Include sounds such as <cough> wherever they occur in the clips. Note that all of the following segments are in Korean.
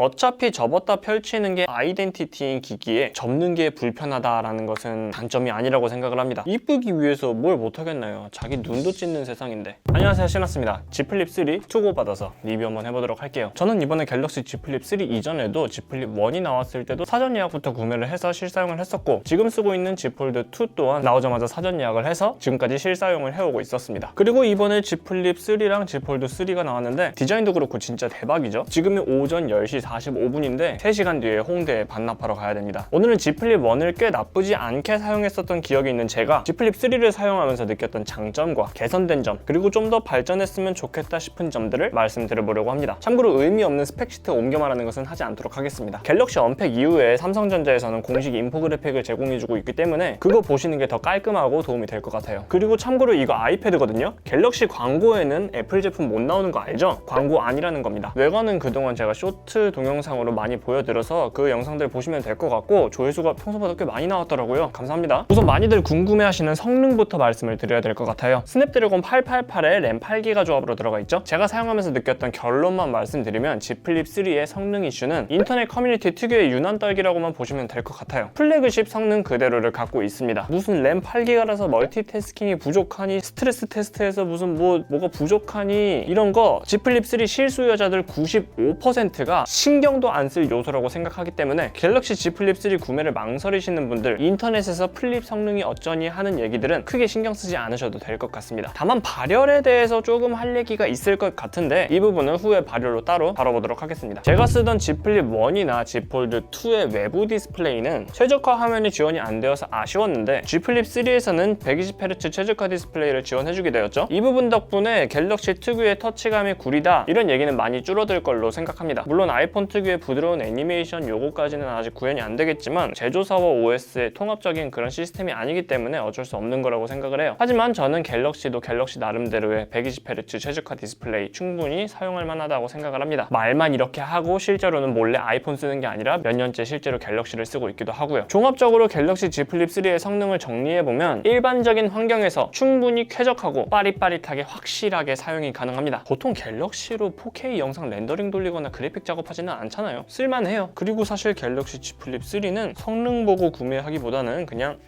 어차피 접었다 펼치는 게 아이덴티티인 기기에 접는 게 불편하다라는 것은 단점이 아니라고 생각을 합니다. 이쁘기 위해서 뭘 못하겠나요? 자기 눈도 찢는 세상인데. 안녕하세요, 신았습니다. G 플립 3 투고 받아서 리뷰 한번 해보도록 할게요. 저는 이번에 갤럭시 G 플립 3 이전에도 G 플립 1이 나왔을 때도 사전 예약부터 구매를 해서 실사용을 했었고 지금 쓰고 있는 G 폴드 2 또한 나오자마자 사전 예약을 해서 지금까지 실사용을 해오고 있었습니다. 그리고 이번에 G 플립 3랑 G 폴드 3가 나왔는데 디자인도 그렇고 진짜 대박이죠. 지금이 오전 10시 45분인데 3시간 뒤에 홍대에 반납하러 가야 됩니다. 오늘은 G 플립 1을 꽤 나쁘지 않게 사용했었던 기억이 있는 제가 G 플립 3를 사용하면서 느꼈던 장점과 개선된 점 그리고 좀 더 발전했으면 좋겠다 싶은 점들을 말씀드려보려고 합니다. 참고로 의미 없는 스펙 시트 옮겨 말하는 것은 하지 않도록 하겠습니다. 갤럭시 언팩 이후에 삼성전자에서는 공식 인포그래픽을 제공해주고 있기 때문에 그거 보시는 게 더 깔끔하고 도움이 될 것 같아요. 그리고 참고로 이거 아이패드거든요. 갤럭시 광고에는 애플 제품 못 나오는 거 알죠? 광고 아니라는 겁니다. 외관은 그동안 제가 쇼트 동영상으로 많이 보여드려서 그 영상들 보시면 될 것 같고 조회수가 평소보다 꽤 많이 나왔더라고요. 감사합니다. 우선 많이들 궁금해하시는 성능부터 말씀을 드려야 될 것 같아요. 스냅드래곤 888에 램 8기가 조합으로 들어가 있죠. 제가 사용하면서 느꼈던 결론만 말씀드리면 G 플립 3의 성능 이슈는 인터넷 커뮤니티 특유의 유난 떨기라고만 보시면 될 것 같아요. 플래그십 성능 그대로를 갖고 있습니다. 무슨 램 8기가라서 멀티태스킹이 부족하니 스트레스 테스트에서 무슨 뭐 뭐가 부족하니 이런 거 G 플립 3 실수요자들 95%가 신경도 안 쓸 요소라고 생각하기 때문에 갤럭시 G 플립 3 구매를 망설이시는 분들 인터넷에서 플립 성능이 어쩌니 하는 얘기들은 크게 신경 쓰지 않으셔도 될 것 같습니다. 다만 발열에 대해서 조금 할 얘기가 있을 것 같은데 이 부분은 후에 발열로 따로 다뤄보도록 하겠습니다. 제가 쓰던 G 플립 1이나 G 폴드 2의 외부 디스플레이는 최적화 화면이 지원이 안 되어서 아쉬웠는데 G 플립 3에서는 120Hz 최적화 디스플레이를 지원해주게 되었죠. 이 부분 덕분에 갤럭시 특유의 터치감이 구리다 이런 얘기는 많이 줄어들 걸로 생각합니다. 물론 아이폰 특유의 부드러운 애니메이션 요거까지는 아직 구현이 안 되겠지만 제조사와 OS의 통합적인 그런 시스템이 아니기 때문에 어쩔 수 없는 거라고 생각을 해요. 하지만 저는 갤럭시도 갤럭시 나름대로의 120Hz 최적화 디스플레이 충분히 사용할 만하다고 생각을 합니다. 말만 이렇게 하고 실제로는 몰래 아이폰 쓰는 게 아니라 몇 년째 실제로 갤럭시를 쓰고 있기도 하고요. 종합적으로 갤럭시 Z 플립 3의 성능을 정리해 보면 일반적인 환경에서 충분히 쾌적하고 빠릿빠릿하게 확실하게 사용이 가능합니다. 보통 갤럭시로 4K 영상 렌더링 돌리거나 그래픽 작업하지는 않잖아요. 쓸만해요. 그리고 사실 갤럭시 Z 플립 3는 성능 보고 구매하기보다는 그냥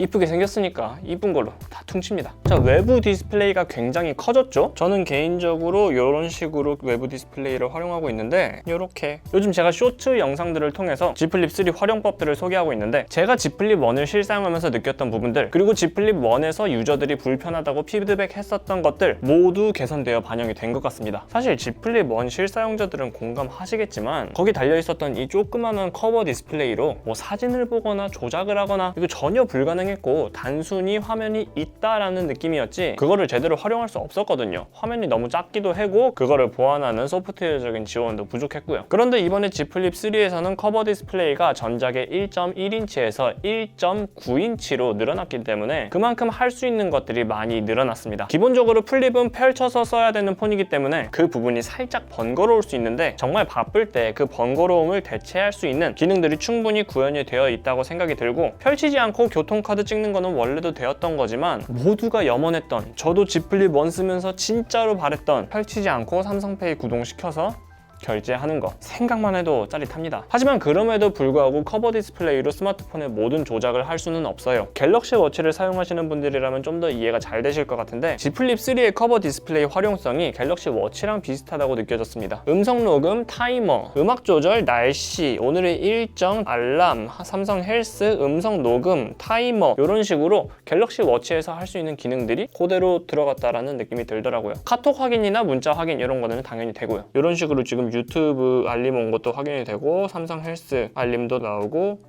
이쁘게 생겼으니까 이쁜 걸로 다 퉁칩니다. 자, 외부 디스플레이가 굉장히 커졌죠? 저는 개인적으로 이런 식으로 외부 디스플레이를 활용하고 있는데 이렇게 요즘 제가 쇼츠 영상들을 통해서 G 플립 3 활용법들을 소개하고 있는데 제가 G 플립 1을 실사용하면서 느꼈던 부분들 그리고 G 플립 1에서 유저들이 불편하다고 피드백했었던 것들 모두 개선되어 반영이 된 것 같습니다. 사실 G 플립 1 실사용자들은 공감하시겠지만 거기 달려 있었던 이 조그마한 커버 디스플레이로 뭐 사진을 보거나 조작을 하거나 이거 전혀 불가능 했고 단순히 화면이 있다라는 느낌이었지 그거를 제대로 활용할 수 없었거든요. 화면이 너무 작기도 하고 그거를 보완하는 소프트웨어적인 지원도 부족했고요. 그런데 이번에 G 플립 3에서는 커버 디스플레이가 전작의 1.1인치에서 1.9인치로 늘어났기 때문에 그만큼 할 수 있는 것들이 많이 늘어났습니다. 기본적으로 플립은 펼쳐서 써야 되는 폰이기 때문에 그 부분이 살짝 번거로울 수 있는데 정말 바쁠 때 그 번거로움을 대체할 수 있는 기능들이 충분히 구현이 되어 있다고 생각이 들고 펼치지 않고 교통카드 찍는 거는 원래도 되었던 거지만 모두가 염원했던 저도 G 플립 1 쓰면서 진짜로 바랬던 펼치지 않고 삼성페이 구동시켜서 결제하는 거 생각만 해도 짜릿합니다. 하지만 그럼에도 불구하고 커버 디스플레이로 스마트폰의 모든 조작을 할 수는 없어요. 갤럭시 워치를 사용하시는 분들이라면 좀 더 이해가 잘 되실 것 같은데 G 플립 3의 커버 디스플레이 활용성이 갤럭시 워치랑 비슷하다고 느껴졌습니다. 음성 녹음, 타이머, 음악 조절, 날씨, 오늘의 일정, 알람, 삼성 헬스, 음성 녹음, 타이머 이런 식으로 갤럭시 워치에서 할 수 있는 기능들이 그대로 들어갔다라는 느낌이 들더라고요. 카톡 확인이나 문자 확인 이런 거는 당연히 되고요. 이런 식으로 지금 유튜브 알림 온 것도 확인이 되고 삼성 헬스 알림도 나오고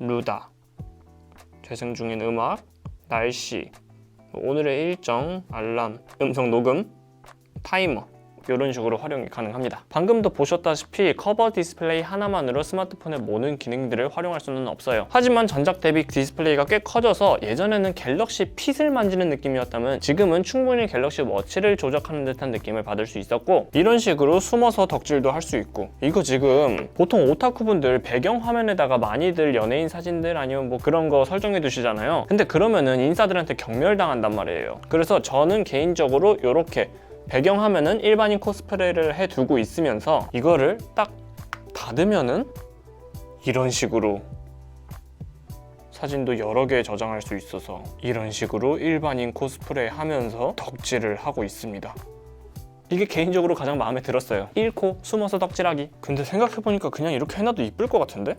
루다. 재생 중인 음악 날씨 오늘의 일정 알람 음성 녹음 타이머 이런 식으로 활용이 가능합니다. 방금도 보셨다시피 커버 디스플레이 하나만으로 스마트폰의 모든 기능들을 활용할 수는 없어요. 하지만 전작 대비 디스플레이가 꽤 커져서 예전에는 갤럭시 핏을 만지는 느낌이었다면 지금은 충분히 갤럭시 워치를 조작하는 듯한 느낌을 받을 수 있었고 이런 식으로 숨어서 덕질도 할 수 있고 이거 지금 보통 오타쿠분들 배경 화면에다가 많이들 연예인 사진들 아니면 뭐 그런 거 설정해 두시잖아요. 근데 그러면은 인싸들한테 경멸당한단 말이에요. 그래서 저는 개인적으로 이렇게 배경화면은 일반인 코스프레를 해두고 있으면서 이거를 딱 받으면은 이런 식으로 사진도 여러 개 저장할 수 있어서 이런 식으로 일반인 코스프레 하면서 덕질을 하고 있습니다. 이게 개인적으로 가장 마음에 들었어요. 1코 숨어서 덕질하기. 근데 생각해보니까 그냥 이렇게 해놔도 이쁠 것 같은데?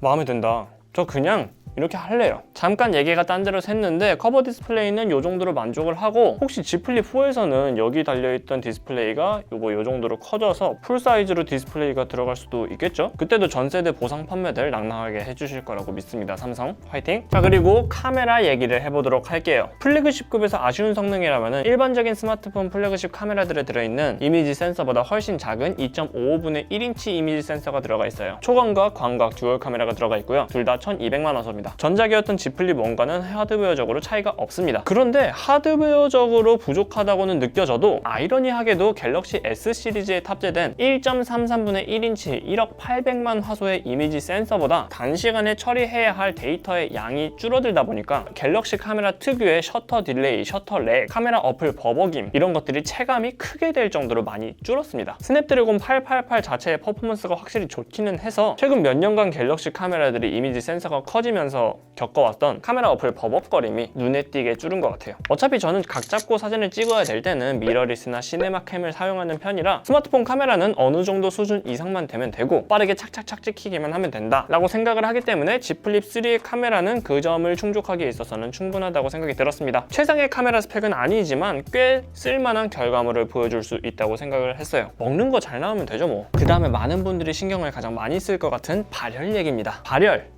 마음에 든다. 저 그냥 이렇게 할래요. 잠깐 얘기가 딴 데로 샜는데 커버 디스플레이는 이 정도로 만족을 하고 혹시 G 플립 4에서는 여기 달려있던 디스플레이가 요거 요 정도로 커져서 풀 사이즈로 디스플레이가 들어갈 수도 있겠죠? 그때도 전 세대 보상 판매들 낭낭하게 해주실 거라고 믿습니다. 삼성 화이팅! 자 그리고 카메라 얘기를 해보도록 할게요. 플래그십급에서 아쉬운 성능이라면 일반적인 스마트폰 플래그십 카메라들에 들어있는 이미지 센서보다 훨씬 작은 2.55분의 1인치 이미지 센서가 들어가 있어요. 초광각, 광각 듀얼 카메라가 들어가 있고요. 둘 다 1200만 원 소입니다. 전작이었던 G 플립 1과는 하드웨어적으로 차이가 없습니다. 그런데 하드웨어적으로 부족하다고는 느껴져도 아이러니하게도 갤럭시 S 시리즈에 탑재된 1.33분의 1인치 1억 800만 화소의 이미지 센서보다 단시간에 처리해야 할 데이터의 양이 줄어들다 보니까 갤럭시 카메라 특유의 셔터 딜레이, 셔터 렉, 카메라 어플 버벅임 이런 것들이 체감이 크게 될 정도로 많이 줄었습니다. 스냅드래곤 888 자체의 퍼포먼스가 확실히 좋기는 해서 최근 몇 년간 갤럭시 카메라들이 이미지 센서가 커지면서 겪어왔던 카메라 어플 버벅거림이 눈에 띄게 줄은 것 같아요. 어차피 저는 각 잡고 사진을 찍어야 될 때는 미러리스나 시네마캠을 사용하는 편이라 스마트폰 카메라는 어느 정도 수준 이상만 되면 되고 빠르게 착착착 찍히기만 하면 된다 라고 생각을 하기 때문에 G 플립 3의 카메라는 그 점을 충족하기에 있어서는 충분하다고 생각이 들었습니다. 최상의 카메라 스펙은 아니지만 꽤 쓸만한 결과물을 보여줄 수 있다고 생각을 했어요. 먹는 거 잘 나오면 되죠 뭐. 그 다음에 많은 분들이 신경을 가장 많이 쓸 것 같은 발열 얘기입니다. 발열.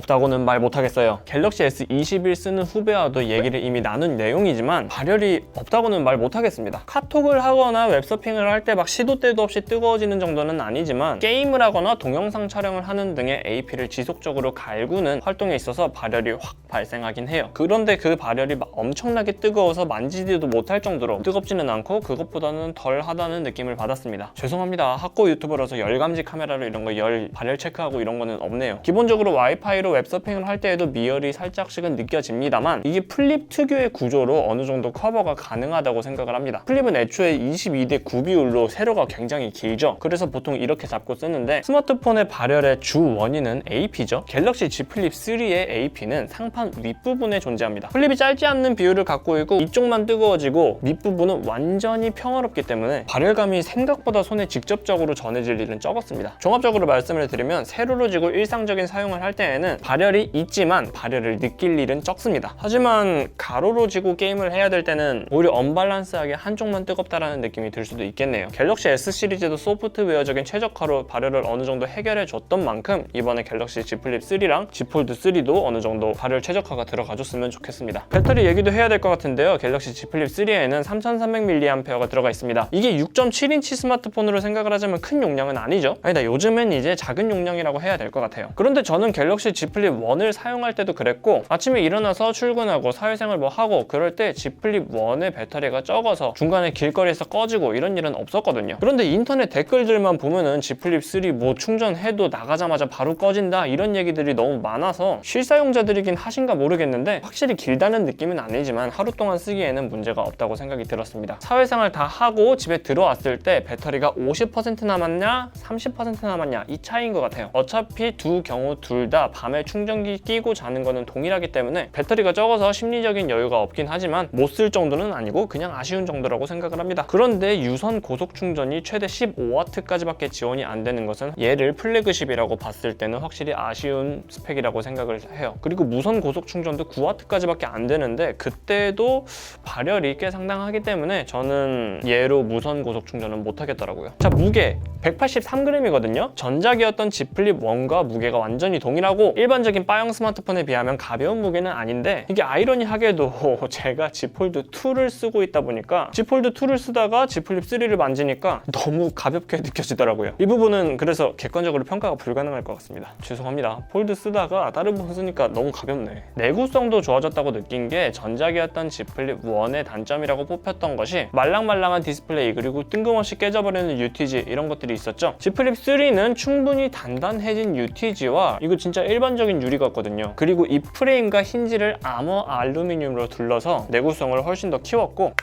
없다고는 말 못하겠어요. 갤럭시 S21 쓰는 후배와도 얘기를 이미 나눈 내용이지만 발열이 없다고는 말 못하겠습니다. 카톡을 하거나 웹서핑을 할 때 막 시도 때도 없이 뜨거워지는 정도는 아니지만 게임을 하거나 동영상 촬영을 하는 등의 AP를 지속적으로 갈구는 활동에 있어서 발열이 확 발생하긴 해요. 그런데 그 발열이 막 엄청나게 뜨거워서 만지지도 못할 정도로 뜨겁지는 않고 그것보다는 덜 하다는 느낌을 받았습니다. 죄송합니다. 학고 유튜버라서 열감지 카메라로 이런 거 열 발열 체크하고 이런 거는 없네요. 기본적으로 와이파이 사이로 웹서핑을 할 때에도 미열이 살짝씩은 느껴집니다만 이게 플립 특유의 구조로 어느 정도 커버가 가능하다고 생각을 합니다. 플립은 애초에 22대 9 비율로 세로가 굉장히 길죠. 그래서 보통 이렇게 잡고 쓰는데 스마트폰의 발열의 주 원인은 AP죠. 갤럭시 G 플립 3의 AP는 상판 윗부분에 존재합니다. 플립이 짧지 않는 비율을 갖고 있고 이쪽만 뜨거워지고 밑부분은 완전히 평화롭기 때문에 발열감이 생각보다 손에 직접적으로 전해질 일은 적었습니다. 종합적으로 말씀을 드리면 세로로 지고 일상적인 사용을 할 때에는 발열이 있지만 발열을 느낄 일은 적습니다. 하지만 가로로 지고 게임을 해야 될 때는 오히려 언밸런스하게 한쪽만 뜨겁다라는 느낌이 들 수도 있겠네요. 갤럭시 S 시리즈도 소프트웨어적인 최적화로 발열을 어느 정도 해결해 줬던 만큼 이번에 갤럭시 Z 플립 3랑 Z 폴드 3도 어느 정도 발열 최적화가 들어가줬으면 좋겠습니다. 배터리 얘기도 해야 될 것 같은데요. 갤럭시 Z 플립 3에는 3300mAh가 들어가 있습니다. 이게 6.7인치 스마트폰으로 생각을 하자면 큰 용량은 아니죠. 아니다 요즘엔 이제 작은 용량이라고 해야 될 것 같아요. 그런데 저는 갤럭시 Z 플립 1을 사용할 때도 그랬고 아침에 일어나서 출근하고 사회생활 뭐 하고 그럴 때 Z 플립 1의 배터리가 적어서 중간에 길거리에서 꺼지고 이런 일은 없었거든요. 그런데 인터넷 댓글들만 보면은 Z 플립 3 뭐 충전해도 나가자마자 바로 꺼진다 이런 얘기들이 너무 많아서 실사용자들이긴 하신가 모르겠는데 확실히 길다는 느낌은 아니지만 하루 동안 쓰기에는 문제가 없다고 생각이 들었습니다. 사회생활 다 하고 집에 들어왔을 때 배터리가 50% 남았냐 30% 남았냐 이 차이인 것 같아요. 어차피 두 경우 둘 다 밤에 충전기 끼고 자는 거는 동일하기 때문에 배터리가 적어서 심리적인 여유가 없긴 하지만 못 쓸 정도는 아니고 그냥 아쉬운 정도라고 생각을 합니다. 그런데 유선 고속 충전이 최대 15W까지밖에 지원이 안 되는 것은 얘를 플래그십이라고 봤을 때는 확실히 아쉬운 스펙이라고 생각을 해요. 그리고 무선 고속 충전도 9W까지밖에 안 되는데 그때도 발열이 꽤 상당하기 때문에 저는 얘로 무선 고속 충전은 못 하겠더라고요. 자 무게 183g이거든요. 전작이었던 Z 플립 1과 무게가 완전히 동일하고 일반적인 바형 스마트폰에 비하면 가벼운 무게는 아닌데 이게 아이러니하게도 <laughs> 제가 Z 폴드 2를 쓰고 있다 보니까 Z 폴드 2를 쓰다가 Z 플립 3를 만지니까 너무 가볍게 느껴지더라고요. 이 부분은 그래서 객관적으로 평가가 불가능할 것 같습니다. 죄송합니다. 폴드 쓰다가 다른 부분 쓰니까 너무 가볍네. 내구성도 좋아졌다고 느낀 게 전작이었던 Z 플립 1의 단점이라고 뽑혔던 것이 말랑말랑한 디스플레이 그리고 뜬금없이 깨져버리는 UTG 이런 것들이 있었죠. Z 플립 3는 충분히 단단해진 UTG와 이거 진짜 일 반적인 유리 같거든요. 그리고 이 프레임과 힌지를 아머 알루미늄으로 둘러서 내구성을 훨씬 더 키웠고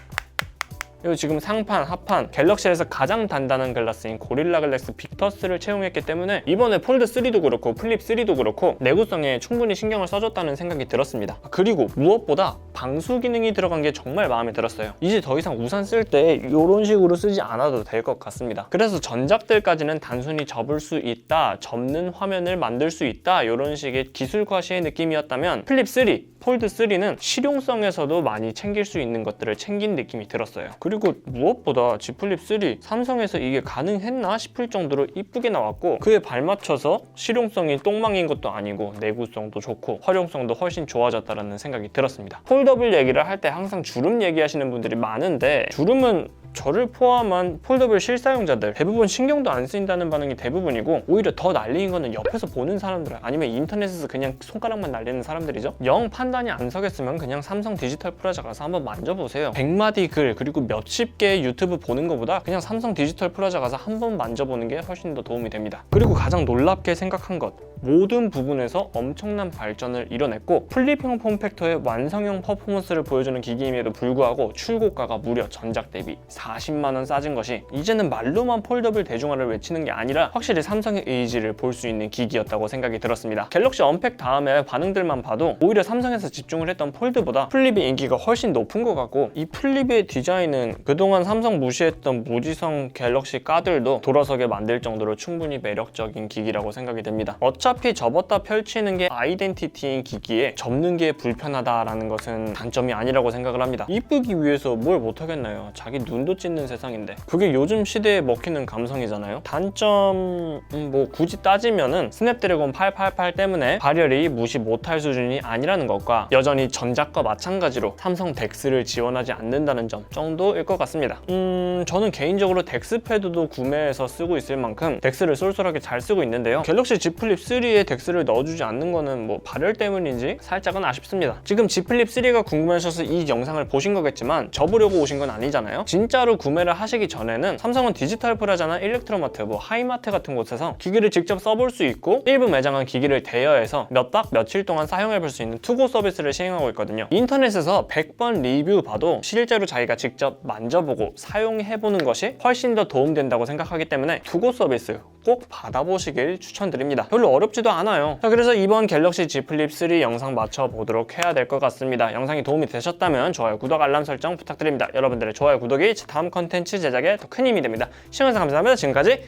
그리고 지금 상판, 하판, 갤럭시에서 가장 단단한 글라스인 고릴라 글래스 빅터스를 채용했기 때문에 이번에 폴드 3도 그렇고 플립 3도 그렇고 내구성에 충분히 신경을 써줬다는 생각이 들었습니다. 그리고 무엇보다 방수 기능이 들어간 게 정말 마음에 들었어요. 이제 더 이상 우산 쓸 때 이런 식으로 쓰지 않아도 될 것 같습니다. 그래서 전작들까지는 단순히 접을 수 있다, 접는 화면을 만들 수 있다 이런 식의 기술 과 시의 느낌이었다면 플립 3, 폴드 3는 실용성에서도 많이 챙길 수 있는 것들을 챙긴 느낌이 들었어요. 그리고 무엇보다 G 플립 3 삼성에서 이게 가능했나 싶을 정도로 이쁘게 나왔고 그에 발맞춰서 실용성이 똥망인 것도 아니고 내구성도 좋고 활용성도 훨씬 좋아졌다라는 생각이 들었습니다. 폴 더블 얘기를 할 때 항상 주름 얘기하시는 분들이 많은데 주름은 저를 포함한 폴더블 실사용자들 대부분 신경도 안 쓰인다는 반응이 대부분이고 오히려 더 날리는 거는 옆에서 보는 사람들 아니면 인터넷에서 그냥 손가락만 날리는 사람들이죠. 영 판단이 안 서겠으면 그냥 삼성 디지털 프라자 가서 한번 만져보세요. 100마디 글 그리고 몇십 개의 유튜브 보는 것보다 그냥 삼성 디지털 프라자 가서 한번 만져보는 게 훨씬 더 도움이 됩니다. 그리고 가장 놀랍게 생각한 것 모든 부분에서 엄청난 발전을 이뤄냈고 플립형 폼팩터의 완성형 퍼포먼스를 보여주는 기기임에도 불구하고 출고가가 무려 전작 대비 40만 원 싸진 것이 이제는 말로만 폴더블 대중화를 외치는 게 아니라 확실히 삼성의 의지를 볼 수 있는 기기였다고 생각이 들었습니다. 갤럭시 언팩 다음에 반응들만 봐도 오히려 삼성에서 집중을 했던 폴드보다 플립의 인기가 훨씬 높은 것 같고 이 플립의 디자인은 그동안 삼성 무시했던 무지성 갤럭시 까들도 돌아서게 만들 정도로 충분히 매력적인 기기라고 생각이 됩니다. 어차피 접었다 펼치는 게 아이덴티티인 기기에 접는 게 불편하다라는 것은 단점이 아니라고 생각을 합니다. 이쁘기 위해서 뭘 못하겠나요? 자기 눈도 찢는 세상인데 그게 요즘 시대에 먹히는 감성이잖아요. 단점 음, 뭐 굳이 따지면은 스냅드래곤 888 때문에 발열이 무시 못할 수준이 아니라는 것과 여전히 전작과 마찬가지로 삼성 덱스를 지원하지 않는다는 점 정도일 것 같습니다. 음 저는 개인적으로 덱스 패드도 구매해서 쓰고 있을 만큼 덱스를 쏠쏠하게 잘 쓰고 있는데요. 갤럭시 Z 플립 3에 덱스를 넣어주지 않는 거는 뭐 발열 때문인지 살짝은 아쉽습니다. 지금 Z 플립 3가 궁금하셔서 이 영상을 보신 거겠지만 접으려고 오신 건 아니잖아요. 진 짜로 구매를 하시기 전에는 삼성은 디지털 프라자나 일렉트로마트, 뭐 하이마트 같은 곳에서 기기를 직접 써볼 수 있고 일부 매장은 기기를 대여해서 몇 박 며칠 동안 사용해볼 수 있는 투고 서비스를 시행하고 있거든요. 인터넷에서 100번 리뷰 봐도 실제로 자기가 직접 만져보고 사용해보는 것이 훨씬 더 도움된다고 생각하기 때문에 투고 서비스 꼭 받아보시길 추천드립니다. 별로 어렵지도 않아요. 자, 그래서 이번 갤럭시 Z 플립 3 영상 맞춰보도록 해야 될 것 같습니다. 영상이 도움이 되셨다면 좋아요, 구독, 알람 설정 부탁드립니다. 여러분들의 좋아요, 구독이 다음 컨텐츠 제작에 더 큰 힘이 됩니다. 시청해주셔서 감사합니다. 지금까지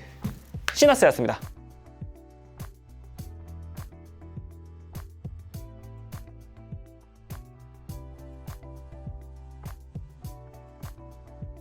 시나스였습니다.